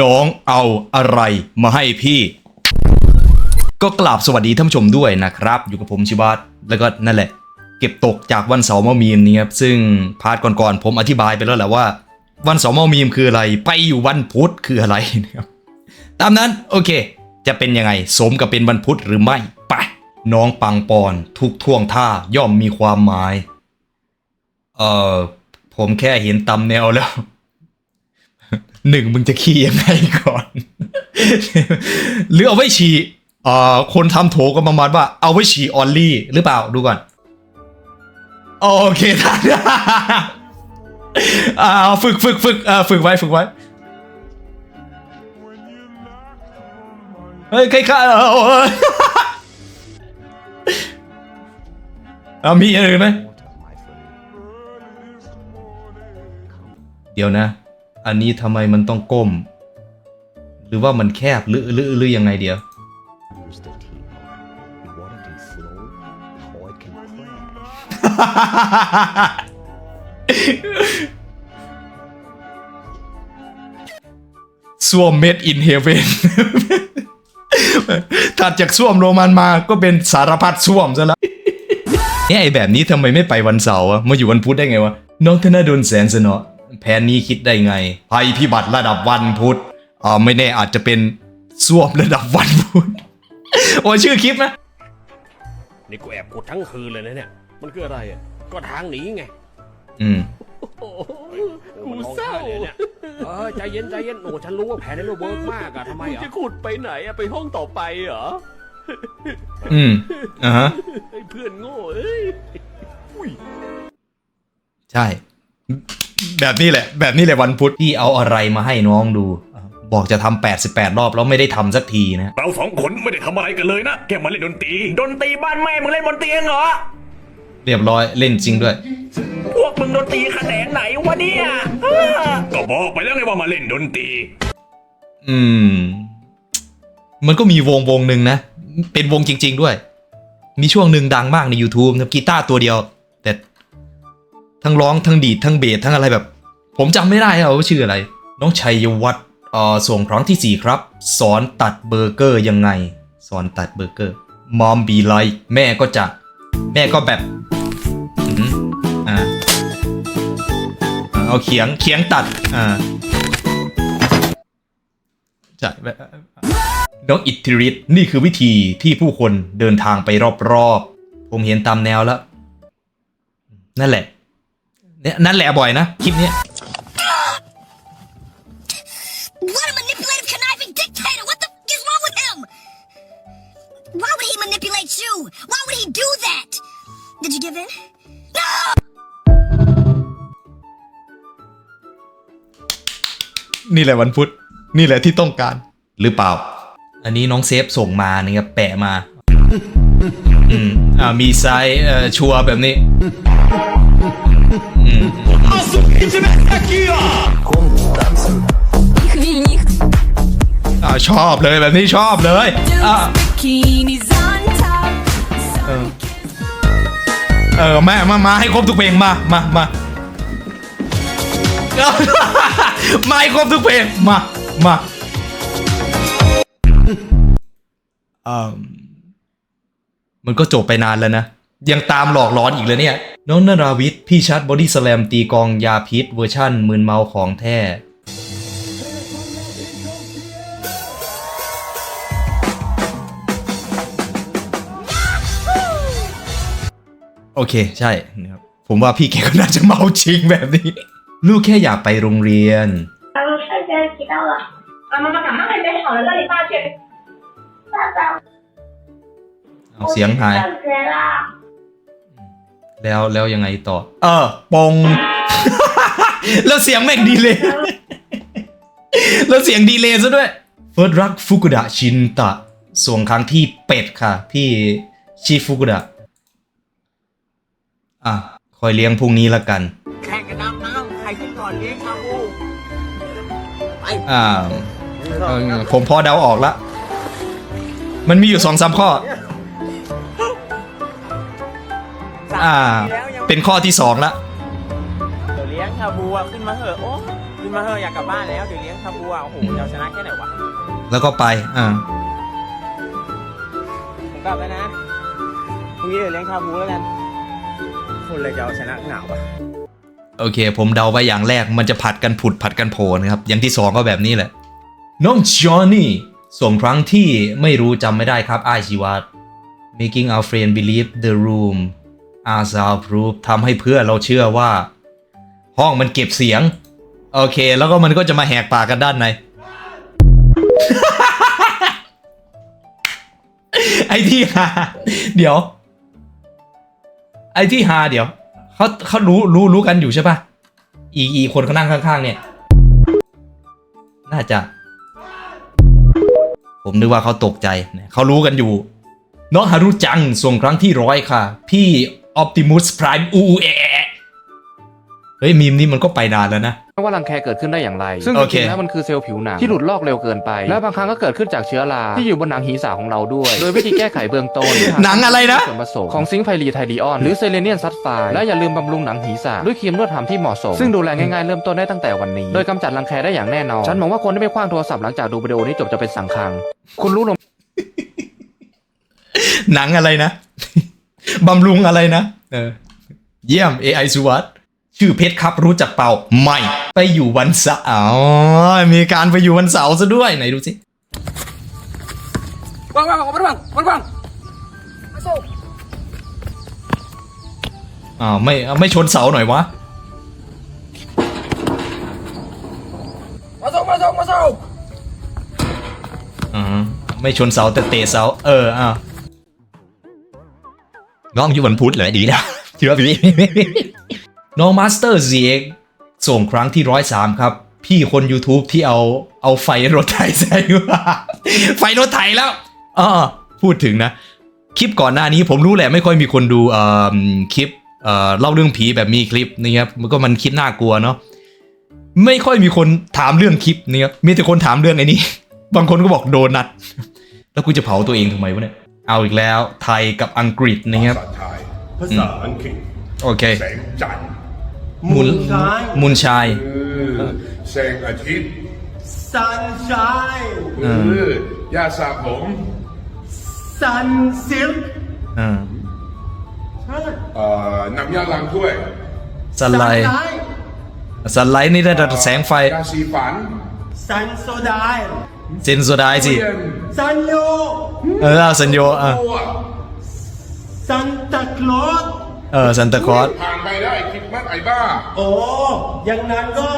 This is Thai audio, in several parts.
น้องเอาอะไรมาให้พี่ ก็กราบสวัสดีท่านผู้ชมด้วยนะครับ อยู่กับผมชิบัตแล้วก็นั่นแหละ เก็บตกจากวันเสาร์มามีมนี้ครับซึ่งพาร์ทก่อนๆผมอธิบายไปแล้วแหละว่า วันเสาร์มามีมคืออะไร ไปอยู่วันพุธคืออะไรนะครับตามนั้นโอเค จะเป็นยังไงสมกับเป็นวันพุธหรือไม่ไปน้องปังปอนทุกท่วงท่าย่อมมีความหมาย เอ่อผมแค่เห็นตำแนวแล้ว หนึ่งมึงจะขี่ยังไงก่อน หรือเอาไว้ฉี่เอ่อคนทำโถก็ประมาณว่าเอาไว้ฉี่ออลลี่หรือเปล่าดูก่อน โอเคท่านอ่าฝึกฝึกฝึกอ่าฝึกไว้ฝึกไว้เฮ้ยใครฆ่าเออเออเอามีอะไรไหมเดี๋ยวนะ อันนี้ทำไมมันต้องก้ม หรือว่ามันแคบหรือหรือหรือยังไงเดี๋ยว Use the teapot. You want it in slow, or it can crash. ส้วมเม็ดอินเฮเวนถัดจากส้วมโรมันมาก็เป็นสารพัดส้วมซะแล้วเนี่ยไอแบบนี้ทำไมไม่ไปวันเสาร์อะมาอยู่วันพุธได้ไงวะ น้องธนาดลแสนสนอ แผนนี้คิดได้ไงภัยพิบัติระดับวันพุธอ่าไม่แน่อาจจะเป็นส้วมระดับวันพุธโอ้ยชื่อคลิปนะนี่กูแอบกดทั้งคืนเลยนะเนี่ย มันคืออะไรอะ ก็ทางหนีไง อืมโอ้กูเศร้าเนี่ยเออใจเย็นใจเย็นโอ้ฉันรู้ว่าแผนนี้มันเวิร์กมากอะทำไมอะจะขุดไปไหนอะไปห้องต่อไปเหรอ อืมอ่าฮะไอ้เพื่อนโง่เอ้ยใช่ แบบนี้แหละ แบบนี้แหละวันพุธพี่เอาอะไรมาให้น้องดู บอกจะทำ88 รอบแล้วไม่ได้ทำสักทีนะเราสองคนไม่ได้ทำอะไรกันเลยนะแค่มาเล่นดนตรี ดนตรีบ้านแม่มึงเล่นบนเตียงเหรอ เรียบร้อยเล่นจริงด้วย พวกมึงดนตรีแขนงไหนวะเนี่ยเออก็บอกไปแล้วไงว่ามาเล่นดนตรี อืม มันก็มีวงวงหนึ่งนะ เป็นวงจริง ๆ ด้วย มีช่วงหนึ่งดังมากใน YouTube นะกีตาร์ตัวเดียวแต่ ทั้งร้องทั้งดีดทั้งเบสทั้งอะไรแบบ ผมจำไม่ได้แล้วว่าชื่ออะไร น้องชัยวัฒน์เอ่อส่งครั้งที่ 4 ครับ สอนตัดเบอร์เกอร์ยังไง สอนตัดเบอร์เกอร์มอมบีไลแม่ก็จะ แม่ก็แบบอ่าเอาเขียงเขียงตัดอ่าใช่แบบน้องอิทธิฤทธิ์นี่คือวิธีที่ผู้คนเดินทางไปรอบๆ ผมเห็นตามแนวแล้ว นั่นแหละ เนี่ยนั่นแหละบ่อยนะคลิปนี้ What a manipulative conniving dictator! What the f- is wrong with him? Why would he manipulate you? Why would he do that? Did you give in? No! นี่แหละวันพุธนี่แหละที่ต้องการหรือเปล่า อันนี้น้องเซฟส่งมานะครับแปะมา อืมอ่ามีไซส์เอ่อชัวร์แบบนี้ อ่าชอบเลยแบบนี้ชอบเลยอ่า bikinis on top. เออแม่มามาให้ครบทุกเพลงมามามามาให้ครบทุกเพลงมามาอ่ามันก็จบไปนานแล้วนะ ยังตามหลอกหลอนอีกเลยเนี่ย น้องนราวิทย์พี่ชัดบอดี้สแลมตีกลองยาพิษเวอร์ชั่นมืนเมาของแท้ โอเค ใช่นะครับผมว่าพี่แกก็น่าจะเมาจริงแบบนี้ ลูกแค่อยากไปโรงเรียน 刚刚瞬间提到了，啊，妈妈赶快准备好了，让你爸去。爸爸， เอาเสียงหาย 上学啦。 แล้วแล้วยังไงต่อ เออปง แล้วเสียงแม่งดีเลย แล้วเสียงดีเลยซะด้วยเฟิร์สรักฟุกุดะชินตะส่งครั้งที่เป็ดค่ะ พี่ชิฟุกุดะอะคอยเลี้ยงพรุ่งนี้ละกัน แข่งกันดำน้ำใครขึ้นก่อนเลี้ยงชาบูอ่าเออผมพอเดาออกละ มันมีอยู่สองสามข้อ อ่าเป็นข้อที่สองละ เดี๋ยวเลี้ยงชาบูอะขึ้นมาเหอะโอ้กูขึ้นมาเถอะอยากกลับบ้านแล้วเดี๋ยวเลี้ยงชาบูอะโอ้โหจะเอาชนะแค่ไหนวะแล้วก็ไป อ่า ผมกลับแล้วนะพรุ่งนี้เดี๋ยวเลี้ยงชาบูแล้วกันคนเลยจะเอาชนะหนาวอะโอเค ผมเดาไปอย่างแรกมันจะผัดกันผุดผัดกันโผล่นะครับ อย่างที่สองก็แบบนี้แหละ น้องจอห์นนี่ส่งครั้งที่ไม่รู้จำไม่ได้ครับไอายชีวัต making our friend believe the room as our proof ทำให้เพื่อนเราเชื่อว่า ห้องมันเก็บเสียง โอเค แล้วก็มันก็จะมาแหกปากกันด้านใน ไอ้ที่ฮาเดี๋ยว ไอ้ที่ฮาเดี๋ยวเขาเขารู้รู้รู้กันอยู่ใช่ปะอีอีคนเขานั่งข้าง ๆ เนี่ย น่าจะ ผมนึกว่าเขาตกใจเนี่ยเขารู้กันอยู่น้องฮารุจังส่งครั้งที่ร้อยค่ะ พี่ ออ t ติมุสพร m มอูเอเฮ้ยมีมนี้มันก็ไปนานแล้วนะว่ารังแคเกิดขึ้นได้อย่างไร ซึ่งโอจเค ริงๆแล้วมันคือเซลล์ผิวหนังที่หลุดลอกเร็วเกินไป และบางครั้งก็เกิดขึ้นจากเชื้อราที่อยู่บนหนังหีสาของเราด้วย โดยวิธีแก้ไขเบื้องต้นหนังอะไรนะ ส่วนผสมของซิงค์ไพรีไทดีออนหรือเซเลเนียนซัลไฟด์และอย่าลืมบำรุงหนังหีสาด้วยครีมนวดหำที่เหมาะสม ซึ่งดูแลง่ายๆเริ่มต้นได้ตั้งแต่วันนี้ โดยกำจัดรังแคได้อย่างแน่นอน ฉันมองว่าคนที่ไม่คว้างโทรศัพท์หลังจากดูวิดีโอนี้จบจะเป็นสังคัง คุณรู้หรือ หนังอะไรนะ บำรุงอะไรนะ เออ เยี่ยม AI สุวัสด์ชื่อเพชรครับรู้จักเปล่าไม่ไปอยู่วันเสาร์อ๋อมีการไปอยู่วันเสาร์ซะด้วยไหนดูสิว่างว่างว่างว่างว่างว่างอ้าวไม่ไม่ชนเสาหน่อยวะมาส่งมาส่งมาส่งอ่าไม่ชนเสาแต่เตะเสาเอออ้าว น้องอยู่วันพุธเลยดีแล้วเชื่อพี่น้องมาสเตอร์ซีเอ็กส่งครั้งที่ร้อยสามครับ พี่คน YouTube ที่เอาเอาไฟรถไถใส่ว่าไฟรถไถแล้วอ่าพูดถึงนะ คลิปก่อนหน้านี้ผมรู้แหละไม่ค่อยมีคนดูเอ่อคลิปเอ่อเล่าเรื่องผีแบบมีคลิปนี่ครับมันก็มันคลิปน่ากลัวเนาะไม่ค่อยมีคนถามเรื่องคลิปนี่ครับมีแต่คนถามเรื่องไอ้นี่บางคนก็บอกโดนัทแล้วกูจะเผาตัวเองทำไมวะเนี่ย เอาอีกแล้วไทยกับอังกฤษนะครับภาษาไทยภาษาอังกฤษโอเคแสงจันทร์มุนมุนชายเออแสงอาทิตย์ sunshine เออยาสระผม sun silk อ่าเอ่อน้ำยาล้างถ้วยสไลด์สไลด์นี่ได้แต่แสงไฟยาสีฟัน sun soda เซนโซไดสิเทียน sun yo เออเอาสัญโยอะตัว santa claus เออซันตาคลอสผ่านไปได้คลิปมัดไอ้บ้าโอ้อย่างนั้นก็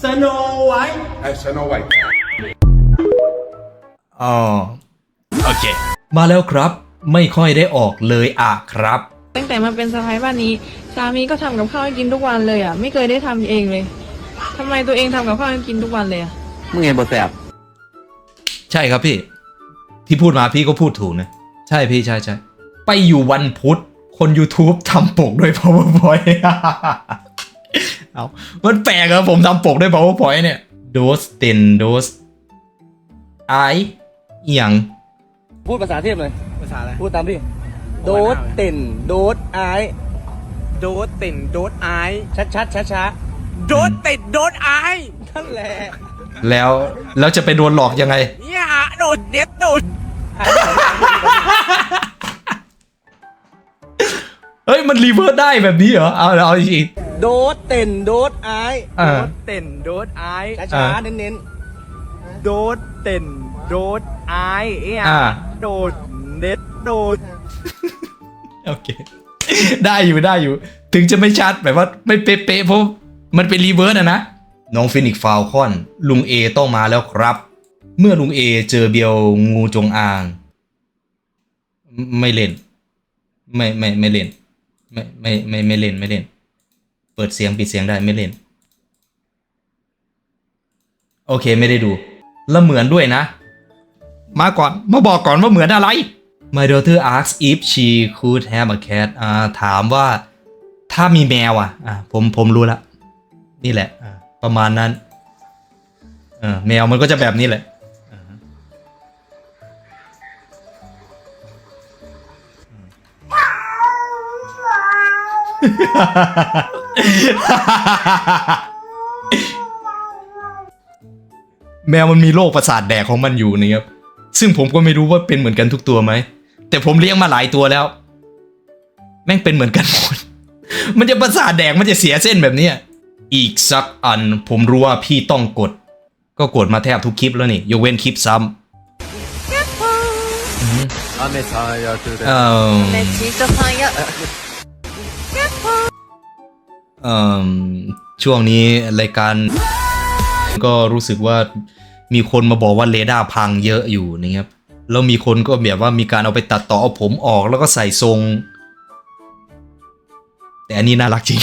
snow white ไอ้สโนไวท์อ๋อโอเค มาแล้วครับ ไม่ค่อยได้ออกเลยอะครับ ตั้งแต่มาเป็นสะพ้ายบ้านนี้ สามีก็ทำกับข้าวให้กินทุกวันเลยอะ ไม่เคยได้ทำเองเลยทำไมตัวเองทำกับข้าวให้กินทุกวันเลยอะมึงเห็นบทแสบ ใช่ครับพี่ ที่พูดมาพี่ก็พูดถูกนะ ใช่พี่ใช่ใช่ไปอยู่วันพุธ คน YouTube ทำปกด้วย PowerPoint เอามันแปลกอะผมทำปกด้วย PowerPoint เนี่ย โดสเตนโดสไอเอียง พูดภาษาเทพเลย ภาษาอะไร พูดตามพี่ โดดเต่นโดดไอายโดดเต่นโดดไอายชัดชัดช้าช้าๆโดดเต่นโดดไอายนั่นแหละ แล้วแล้วจะไปโดนหลอกยังไง เนี่ยโดดเด็ดโดดเฮ้ย มันรีเวิร์สได้แบบนี้เหรอ เอาเอาอีกโดดเต่นโดดไอายอ่าโดดเต่นโดดไอายช้าช้าอ่าเน้นเน้นๆโดดเต่นโดดไอายเอ้ยอ่า โดดเด็ดโดดโอเค ได้อยู่ได้อยู่ ถึงจะไม่ชัดแบบว่าไม่เป๊ะๆเพราะมันเป็นรีเวิร์สอะนะ น้องฟินิกฟาวคอน ลุงเอต้องมาแล้วครับ เมื่อลุงเอเจอเบียวงูจงอาง ไม่เล่น ไม่ไม่ไม่เล่น ไม่ไม่ไม่ไม่เล่นไม่เล่น เปิดเสียงปิดเสียงได้ไม่เล่น โอเคไม่ได้ดู แล้วเหมือนด้วยนะ มาก่อนมาบอกก่อนว่าเหมือนอะไร My daughter asks if she could have a cat อ่าถามว่าถ้ามีแมวอะอ่าผมผมรู้ละ นี่แหละ ประมาณนั้น เออแมวมันก็จะแบบนี้แหละ แมวมันมีโรคประสาทแดกของมันอยู่นะครับ ซึ่งผมก็ไม่รู้ว่าเป็นเหมือนกันทุกตัวไหม แต่ผมเลี้ยงมาหลายตัวแล้ว แม่งเป็นเหมือนกันหมด มันจะประสาทแดกมันจะเสียเส้นแบบเนี้ยอีกสักอันผมรู้ว่าพี่ต้องกด ก็กดมาแทบทุกคลิปแล้วนี่ยกเว้นคลิปซ้ำเอ่อเอ่อ ช่วงนี้รายการก็รู้สึกว่ามีคนมาบอกว่าเรดาร์พังเยอะอยู่นะครับแล้วมีคนก็แบบว่ามีการเอาไปตัดต่อเอาผมออกแล้วก็ใส่ทรง แต่อันนี้น่ารักจริง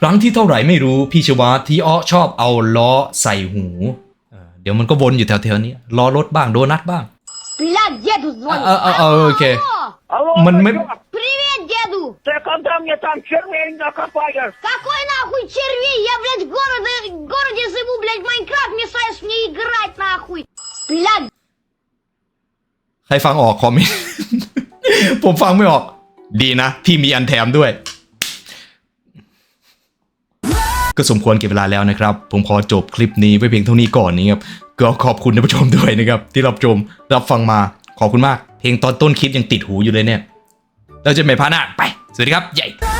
ครั้งที่เท่าไหร่ไม่รู้พี่ชวาที่อ้อชอบเอาล้อใส่หู เดี๋ยวมันก็วนอยู่แถวๆนี้ล้อรถบ้างโดนัทบ้างเออเออเออโอเค มันไม่ Ты когда мне там червей накопаешь? Какой нахуй червей? Я, блядь, в городе, городе живу, блядь, в Майнкрафт мешаешь мне играть, нахуй! Блядь, ใครฟังออกคอมเมนต์ ผมฟังไม่ออก ดีนะ พี่มีอันแถมด้วย ก็สมควรเก็บเวลาแล้วนะครับ ผมขอจบคลิปนี้ไว้เพียงเท่านี้ก่อนนะครับก็ขอบคุณท่านผู้ชมด้วยนะครับ ที่รับชมรับฟังมาขอบคุณมาก เพลงตอนต้นคลิปยังติดหูอยู่เลยเนี่ย เราจะไม่พลาดหน้าไป สวัสดีครับใหญ่